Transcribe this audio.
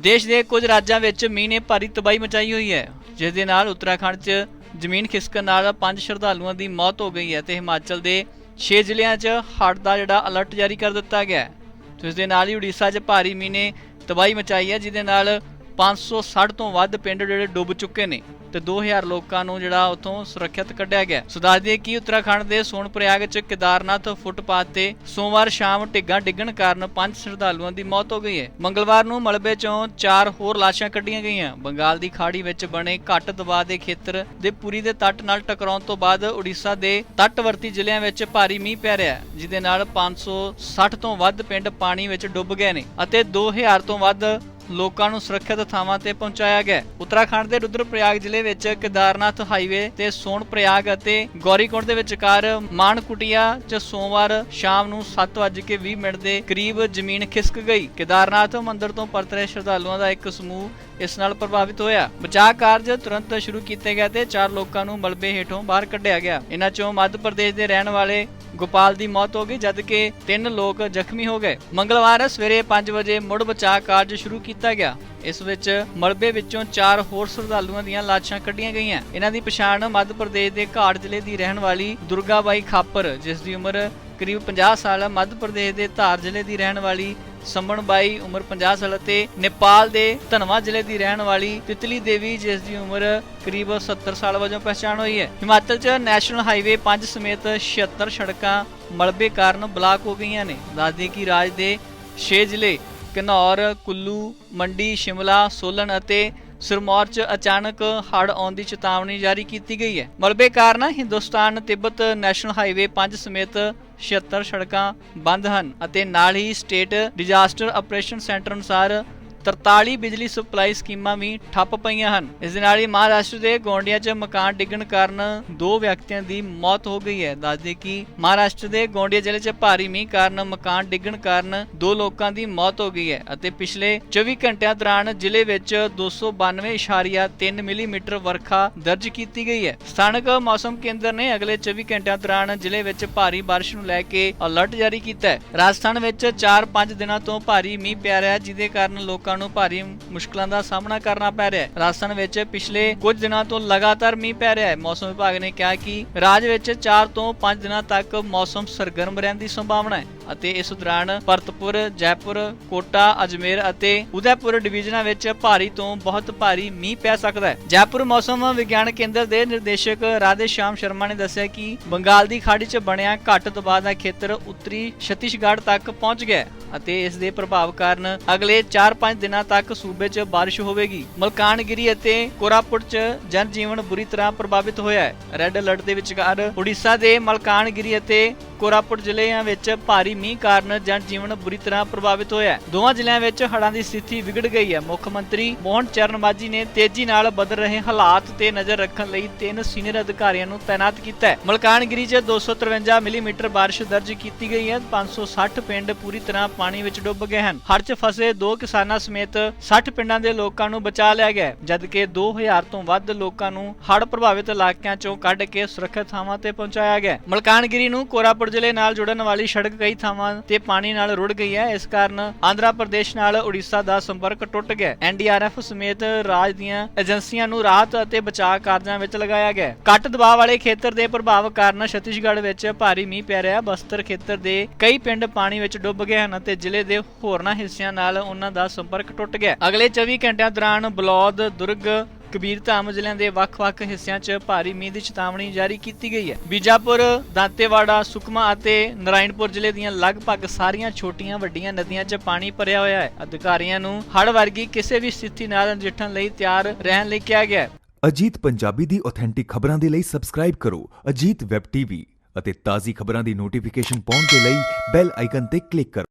ਦੇਸ਼ ਦੇ ਕੁਝ ਰਾਜਾਂ ਵਿੱਚ ਮੀਂਹ ਨੇ ਭਾਰੀ ਤਬਾਹੀ ਮਚਾਈ ਹੋਈ ਹੈ, ਜਿਸ ਦੇ ਨਾਲ ਉੱਤਰਾਖੰਡ 'ਚ ਜ਼ਮੀਨ ਖਿਸਕਣ ਨਾਲ ਪੰਜ ਸ਼ਰਧਾਲੂਆਂ ਦੀ ਮੌਤ ਹੋ ਗਈ ਹੈ ਤੇ ਹਿਮਾਚਲ ਦੇ 6 ਜ਼ਿਲ੍ਹਿਆਂ 'ਚ ਹੜ੍ਹ ਦਾ ਜਿਹੜਾ ਅਲਰਟ ਜਾਰੀ ਕਰ ਦਿੱਤਾ ਗਿਆ ਹੈ। ਤੇ ਇਸ ਦੇ ਨਾਲ ਹੀ ਉੜੀਸਾ 'ਚ ਭਾਰੀ ਮੀਂਹ ਨੇ ਤਬਾਹੀ ਮਚਾਈ ਹੈ, ਜਿਹਦੇ ਨਾਲ 560 ਤੋਂ ਵੱਧ ਪਿੰਡ ਜਿਹੜੇ ਡੁੱਬ ਚੁੱਕੇ ਨੇ। ਤੇ 2000 ਲੋਕਾਂ ਨੂੰ ਜਿਹੜਾ ਉੱਥੋਂ ਸੁਰੱਖਿਅਤ ਕੱਢਿਆ ਗਿਆ। ਸੋ ਦੱਸ ਦਈਏ ਕਿ ਉੱਤਰਾਖੰਡ ਦੇ ਸੋਨਪ੍ਰਯਾਗ 'ਚ ਕੇਦਾਰਨਾਥ ਫੁੱਟਪਾਥ ਤੇ ਸੋਮਵਾਰ ਸ਼ਾਮ ਢਿੱਗਾਂ ਡਿੱਗਣ ਕਾਰਨ ਪੰਜ ਸ਼ਰਧਾਲੂਆਂ ਦੀ ਮੌਤ ਹੋ ਗਈ ਹੈ। ਮੰਗਲਵਾਰ ਨੂੰ ਮਲਬੇ 'ਚੋਂ ਚਾਰ ਹੋਰ ਲਾਸ਼ਾਂ ਕੱਢੀਆਂ ਗਈਆਂ। ਬੰਗਾਲ ਦੀ ਖਾੜੀ ਵਿੱਚ ਬਣੇ ਘੱਟ ਦਬਾਅ ਦੇ ਖੇਤਰ ਦੇ ਪੁਰੀ ਦੇ ਤੱਟ ਨਾਲ ਟਕਰਾਉਣ ਤੋਂ ਬਾਅਦ ਉੜੀਸਾ ਦੇ ਤੱਟਵਰਤੀ ਜ਼ਿਲ੍ਹਿਆਂ ਵਿੱਚ ਭਾਰੀ ਮੀਂਹ ਪੈ ਰਿਹਾ ਹੈ, ਜਿਹਦੇ ਨਾਲ 560 ਤੋਂ ਵੱਧ ਪਿੰਡ ਪਾਣੀ ਵਿੱਚ ਡੁੱਬ ਗਏ ਨੇ ਅਤੇ 2000 ਤੋਂ ਵੱਧ ਲੋਕਾਂ ਨੂੰ ਸੁਰੱਖਿਅਤ ਥਾਵਾਂ ਤੇ ਪਹੁੰਚਾਇਆ ਗਿਆ। ਹੈ। ਉੱਤਰਾਖੰਡ ਦੇ ਰੁਦਰਪ੍ਰਯਾਗ ਜ਼ਿਲ੍ਹੇ ਵਿੱਚ ਕੇਦਾਰਨਾਥ ਹਾਈਵੇ ਤੇ ਸੋਨਪ੍ਰਯਾਗ ਅਤੇ ਗੌਰੀਕੁੰਡ ਦੇ ਵਿਚਕਾਰ ਮਾਨਕੁਟੀਆ 'ਚ ਸੋਮਵਾਰ ਸ਼ਾਮ ਨੂੰ 7:20 ਮਿੰਟ ਦੇ ਕਰੀਬ ਜ਼ਮੀਨ ਖਿਸਕ ਗਈ। ਕੇਦਾਰਨਾਥ ਮੰਦਿਰ ਤੋਂ ਪਰਤ ਰਹੇ ਸ਼ਰਧਾਲੂਆਂ ਦਾ ਇੱਕ ਸਮੂਹ ਇਸ ਨਾਲ ਪ੍ਰਭਾਵਿਤ ਹੋਇਆ। ਬਚਾਅ ਕਾਰਜ ਤੁਰੰਤ ਸ਼ੁਰੂ ਕੀਤੇ ਗਏ ਤੇ ਚਾਰ ਲੋਕਾਂ ਨੂੰ ਮਲਬੇ ਹੇਠੋਂ ਬਾਹਰ ਕੱਢਿਆ ਗਿਆ। ਇਹਨਾਂ 'ਚੋਂ ਮੱਧ ਪ੍ਰਦੇਸ਼ ਦੇ ਰਹਿਣ ਵਾਲੇ ਗੋਪਾਲ ਦੀ ਮੌਤ ਹੋ ਗਈ, ਜਦਕਿ ਤਿੰਨ ਲੋਕ ਜ਼ਖਮੀ ਹੋ ਗਏ। ਮੰਗਲਵਾਰ ਸਵੇਰੇ 5 ਵਜੇ ਮੁੜ ਬਚਾਅ ਕਾਰਜ ਸ਼ੁਰੂ ਕੀਤਾ ਗਿਆ। ਇਸ ਵਿੱਚ ਮਲਬੇ ਵਿੱਚੋਂ ਚਾਰ ਹੋਰ ਸ਼ਰਧਾਲੂਆਂ ਦੀਆਂ ਲਾਸ਼ਾਂ ਕੱਢੀਆਂ ਗਈਆਂ। ਇਹਨਾਂ ਦੀ ਪਛਾਣ ਮੱਧ ਪ੍ਰਦੇਸ਼ ਦੇ ਘਾਟ ਜ਼ਿਲ੍ਹੇ ਦੀ ਰਹਿਣ ਵਾਲੀ ਦੁਰਗਾਬਾਈ ਖਾਪਰ, ਜਿਸ ਦੀ ਉਮਰ ਕਰੀਬ 50 ਸਾਲ ਮੱਧ ਪ੍ਰਦੇਸ਼ ਦੇ ਧਾਰ ਜ਼ਿਲ੍ਹੇ ਦੀ ਰਹਿਣ ਵਾਲੀ ਸੰਮਣ ਬਾਈ ਉਮਰ 50 ਸਾਲ ਅਤੇ ਨੇਪਾਲ ਦੇ ਧਨਵਾ ਜ਼ਿਲ੍ਹੇ ਦੀ ਰਹਿਣ ਵਾਲੀ ਤਿਤਲੀ ਦੇਵੀ, ਜਿਸ ਦੀ ਉਮਰ ਕਰੀਬ 70 ਸਾਲ ਵਜੋਂ ਪਛਾਣ ਹੋਈ ਹੈ। ਹਿਮਾਚਲ 'ਚ ਨੈਸ਼ਨਲ ਹਾਈਵੇ 5 ਸਮੇਤ 76 ਸੜਕਾਂ ਮਲਬੇ ਕਾਰਨ ਬਲਾਕ ਹੋ ਗਈਆਂ ਨੇ। ਦੱਸਦੇ ਕਿ ਰਾਜ ਦੇ 6 ਜ਼ਿਲ੍ਹੇ ਘਨੌਰ ਕੁੱਲੂ, ਮੰਡੀ, ਸ਼ਿਮਲਾ, ਸੋਲਨ ਅਤੇ ਸਿਰਮੌਰ 'ਚ ਅਚਾਨਕ ਹੜ ਆਉਣ ਦੀ ਚੇਤਾਵਨੀ ਜਾਰੀ ਕੀਤੀ ਗਈ ਹੈ। ਮਲਬੇ ਕਾਰਨ ਹਿੰਦੁਸਤਾਨ ਤਿੱਬਤ ਨੈਸ਼ਨਲ ਹਾਈਵੇ 5 ਸਮੇਤ 76 ਸੜਕਾਂ ਬੰਦ ਹਨ ਅਤੇ ਨਾਲ ਹੀ ਸਟੇਟ ਡਿਜ਼ਾਸਟਰ ਆਪਰੇਸ਼ਨ ਸੈਂਟਰ ਅਨੁਸਾਰ 43 ਬਿਜਲੀ ਸਪਲਾਈ ਸਕੀਮਾਂ ਵੀ ਠੱਪ ਪਈਆਂ ਹਨ। ਇਸ ਦੇ ਨਾਲ ਹੀ ਮਹਾਰਾਸ਼ਟਰ ਦੇ ਗੋਂਡੀਆ 'ਚ ਮਕਾਨ ਡਿੱਗਣ ਕਾਰਨ ਦੋ ਵਿਅਕਤੀਆਂ ਦੀ ਮੌਤ ਹੋ ਗਈ ਹੈ। ਦੱਸਦੇ ਕਿ ਮਹਾਰਾਸ਼ਟਰ ਦੇ ਗੋਂਡੀਆ ਜ਼ਿਲ੍ਹੇ 'ਚ ਭਾਰੀ ਮੀਂਹ ਕਾਰਨ ਮਕਾਨ ਡਿੱਗਣ ਕਾਰਨ ਦੋ ਲੋਕਾਂ ਦੀ ਮੌਤ ਹੋ ਗਈ ਹੈ ਅਤੇ ਪਿਛਲੇ 24 ਘੰਟਿਆਂ ਦੌਰਾਨ ਜ਼ਿਲ੍ਹੇ ਵਿੱਚ 292.3 ਮਿਲੀਮੀਟਰ ਵਰਖਾ ਦਰਜ ਕੀਤੀ ਗਈ ਹੈ। ਸਥਾਨਕ ਮੌਸਮ ਕੇਂਦਰ ਨੇ ਅਗਲੇ 24 ਘੰਟਿਆਂ ਦੌਰਾਨ ਜ਼ਿਲ੍ਹੇ ਵਿੱਚ ਭਾਰੀ ਬਾਰਿਸ਼ ਨੂੰ ਲੈ ਕੇ ਅਲਰਟ ਜਾਰੀ ਕੀਤਾ ਹੈ। ਰਾਜਸਥਾਨ ਵਿੱਚ 4-5 ਦਿਨਾਂ ਤੋਂ ਭਾਰੀ ਮੀਂਹ ਪੈ ਰਿਹਾ ਹੈ, ਜਿਹਦੇ ਕਾਰਨ ਲੋਕਾਂ ਨੂੰ ਭਾਰੀ ਮੁਸ਼ਕਲਾਂ ਦਾ ਸਾਹਮਣਾ ਕਰਨਾ ਪੈ ਰਿਹਾ ਹੈ। ਰਾਜਸਥਾਨ ਵਿੱਚ ਪਿਛਲੇ ਕੁਝ ਦਿਨਾਂ ਤੋਂ ਲਗਾਤਾਰ ਮੀਂਹ ਪੈ ਰਿਹਾ ਹੈ। ਮੌਸਮ ਵਿਭਾਗ ਨੇ ਕਿਹਾ ਕਿ ਰਾਜ ਵਿੱਚ 4 ਤੋਂ 5 ਦਿਨਾਂ ਤੱਕ ਮੌਸਮ ਸਰਗਰਮ ਰਹਿਣ ਦੀ ਸੰਭਾਵਨਾ ਹੈ ਅਤੇ ਇਸ ਦੌਰਾਨ ਭਰਤਪੁਰ, ਜੈਪੁਰ, ਕੋਟਾ, ਅਜਮੇਰ ਅਤੇ ਉਦੈਪੁਰ ਡਿਵੀਜ਼ਨਾਂ ਵਿੱਚ ਭਾਰੀ ਤੋਂ ਬਹੁਤ ਭਾਰੀ ਮੀਂਹ ਪੈ ਸਕਦਾ ਹੈ। ਜੈਪੁਰ ਮੌਸਮ ਵਿਗਿਆਨ ਕੇਂਦਰ ਦੇ ਨਿਰਦੇਸ਼ਕ ਰਾਧੇ ਸ਼ਾਮ ਸ਼ਰਮਾ ਨੇ ਦੱਸਿਆ ਕਿ ਬੰਗਾਲ ਦੀ ਖਾੜੀ 'ਚ ਬਣਿਆ ਘੱਟ ਦਬਾਅ ਦਾ ਖੇਤਰ ਉੱਤਰੀ ਛੱਤੀਸਗੜ੍ਹ ਤੱਕ ਪਹੁੰਚ ਗਿਆ ਅਤੇ ਇਸ ਦੇ ਪ੍ਰਭਾਵ ਕਾਰਨ ਅਗਲੇ 4-5 ਦਿਨਾਂ ਤੱਕ ਸੂਬੇ 'ਚ ਬਾਰਿਸ਼ ਹੋਵੇਗੀ। ਮਲਕਾਨਗਿਰੀ ਅਤੇ ਕੋਰਾਪੁਟ 'ਚ ਜਨ ਜੀਵਨ ਬੁਰੀ ਤਰ੍ਹਾਂ ਪ੍ਰਭਾਵਿਤ ਹੋਇਆ ਹੈ। ਰੈੱਡ ਅਲਰਟ ਦੇ ਵਿਚਕਾਰ ਉੜੀਸਾ ਦੇ ਮਲਕਾਨਗਿਰੀ ਅਤੇ ਕੋਰਾਪੁਟ ਜ਼ਿਲ੍ਹਿਆਂ ਵਿੱਚ ਭਾਰੀ ਮੀਂਹ ਕਾਰਨ ਜਨ ਬੁਰੀ ਤਰ੍ਹਾਂ ਪ੍ਰਭਾਵਿਤ ਹੋਇਆ ਹੈ। ਦੋਵਾਂ ਜ਼ਿਲ੍ਹਿਆਂ ਵਿੱਚ ਹੜ੍ਹਾਂ ਦੀ ਸਥਿਤੀ ਵਿਗੜ ਗਈ ਹੈ। ਮੁੱਖ ਮੰਤਰੀ ਮੋਹਨ ਚਰਨ ਮਾਝੀ ਨੇ ਤੇਜ਼ੀ ਨਾਲ ਬਦਲ ਰਹੇ ਹਾਲਾਤ ਤੇ ਨਜ਼ਰ ਰੱਖਣ ਲਈ ਤਿੰਨ ਸੀਨੀਅਰ ਅਧਿਕਾਰੀਆਂ ਨੂੰ ਤਾਇਨਾਤ ਕੀਤਾ ਹੈ। ਮਲਕਾਨਗਿਰੀ 'ਚ 253 ਮਿਲੀਮੀਟਰ ਬਾਰਿਸ਼ ਦਰਜ ਕੀਤੀ ਗਈ ਹੈ। 560 ਪਿੰਡ ਪੂਰੀ ਤਰ੍ਹਾਂ ਪਾਣੀ ਵਿੱਚ ਡੁੱਬ ਗਏ ਹਨ। ਹੜ੍ਹ 'ਚ ਫਸੇ ਦੋ ਕਿਸਾਨਾਂ ਸਮੇਤ 60 ਪਿੰਡਾਂ ਦੇ ਲੋਕਾਂ ਨੂੰ ਬਚਾ ਲਿਆ ਗਿਆ ਹੈ, ਜਦਕਿ 2000 ਤੋਂ ਵੱਧ ਲੋਕਾਂ ਨੂੰ ਹੜ੍ਹ ਪ੍ਰਭਾਵਿਤ ਇਲਾਕਿਆਂ 'ਚੋਂ ਕੱਢ ਕੇ ਸੁਰੱਖਿਅਤ ਥਾਵਾਂ ਤੇ ਪਹੁੰਚਾਇਆ ਗਿਆ ਹੈ। ਮਲਕਾਨਗਿਰੀ ਨੂੰ ਕੋਰਾਪੁਰ ਜ਼ਿਲ੍ਹੇ ਨਾਲ ਜੁੜਨ ਵਾਲੀ ਸੜਕ ਕਈ ਥਾਵਾਂ ਤੇ ਪਾਣੀ ਨਾਲ ਰੁੜ ਗਈ ਹੈ। ਇਸ ਕਾਰਨ ਆਂਧਰਾ ਪ੍ਰਦੇਸ਼ ਨਾਲ ਉੜੀਸਾ ਦਾ ਸੰਪਰਕ ਟੁੱਟ ਗਿਆ ਐਨਡੀਆਰਐਫ ਸਮੇਤ ਰਾਜ ਦੀਆਂ ਏਜੰਸੀਆਂ ਨੂੰ ਰਾਹਤ ਅਤੇ ਬਚਾਅ ਕਾਰਜਾਂ ਵਿੱਚ ਲਗਾਇਆ ਗਿਆ ਘੱਟ ਦਬਾਅ ਵਾਲੇ ਖੇਤਰ ਦੇ ਪ੍ਰਭਾਵ ਕਾਰਨ ਛੱਤੀਸਗੜ੍ਹ ਵਿੱਚ ਭਾਰੀ ਮੀਂਹ ਪੈ ਰਿਹਾ ਬਸਤਰ ਖੇਤਰ ਦੇ ਕਈ ਪਿੰਡ ਪਾਣੀ ਵਿੱਚ ਡੁੱਬ ਗਏ ਹਨ ਅਤੇ ਜ਼ਿਲ੍ਹੇ ਦੇ ਹੋਰਨਾਂ ਹਿੱਸਿਆਂ ਨਾਲ ਉਹਨਾਂ ਦਾ ਸੰਪਰਕ ਟੁੱਟ ਗਿਆ। ਅਗਲੇ 24 ਘੰਟਿਆਂ ਦੌਰਾਨ ਬਲੌਦ, ਦੁਰਗ ਕਬੀਰਧਾਮ ਜ਼ਿਲ੍ਹਿਆਂ ਦੇ ਵੱਖ-ਵੱਖ ਹਿੱਸਿਆਂ 'ਚ ਭਾਰੀ ਮੀਂਹ ਦੀ ਚੇਤਾਵਨੀ ਜਾਰੀ ਕੀਤੀ ਗਈ ਹੈ। ਬੀਜਾਪੁਰ, ਦਾਂਤੇਵਾੜਾ, ਸੁਕਮਾ ਅਤੇ ਨਰਾਇਣਪੁਰ ਜ਼ਿਲ੍ਹੇ ਦੀਆਂ ਲਗਭਗ ਸਾਰੀਆਂ ਛੋਟੀਆਂ ਵੱਡੀਆਂ ਨਦੀਆਂ 'ਚ ਪਾਣੀ ਭਰਿਆ ਹੋਇਆ ਹੈ। ਅਧਿਕਾਰੀਆਂ ਨੂੰ ਹੜ੍ਹ ਵਰਗੀ ਕਿਸੇ ਵੀ ਸਥਿਤੀ ਨਾਲ ਨਜਿੱਠਣ ਲਈ ਤਿਆਰ ਰਹਿਣ ਲਈ ਕਿਹਾ ਗਿਆ ਹੈ। ਅਜੀਤ ਪੰਜਾਬੀ ਦੀ ਆਥੈਂਟਿਕ ਖਬਰਾਂ ਦੇ ਲਈ ਸਬਸਕ੍ਰਾਈਬ ਕਰੋ। ਅਜੀਤ ਵੈਬ ਟੀਵੀ ਅਤੇ ਤਾਜ਼ੀ ਖਬਰਾਂ ਦੀ ਨੋਟੀਫਿਕੇਸ਼ਨ ਪਾਉਣ ਦੇ ਲਈ ਬੈਲ ਆਈਕਨ ਤੇ ਕਲਿੱਕ ਕਰੋ।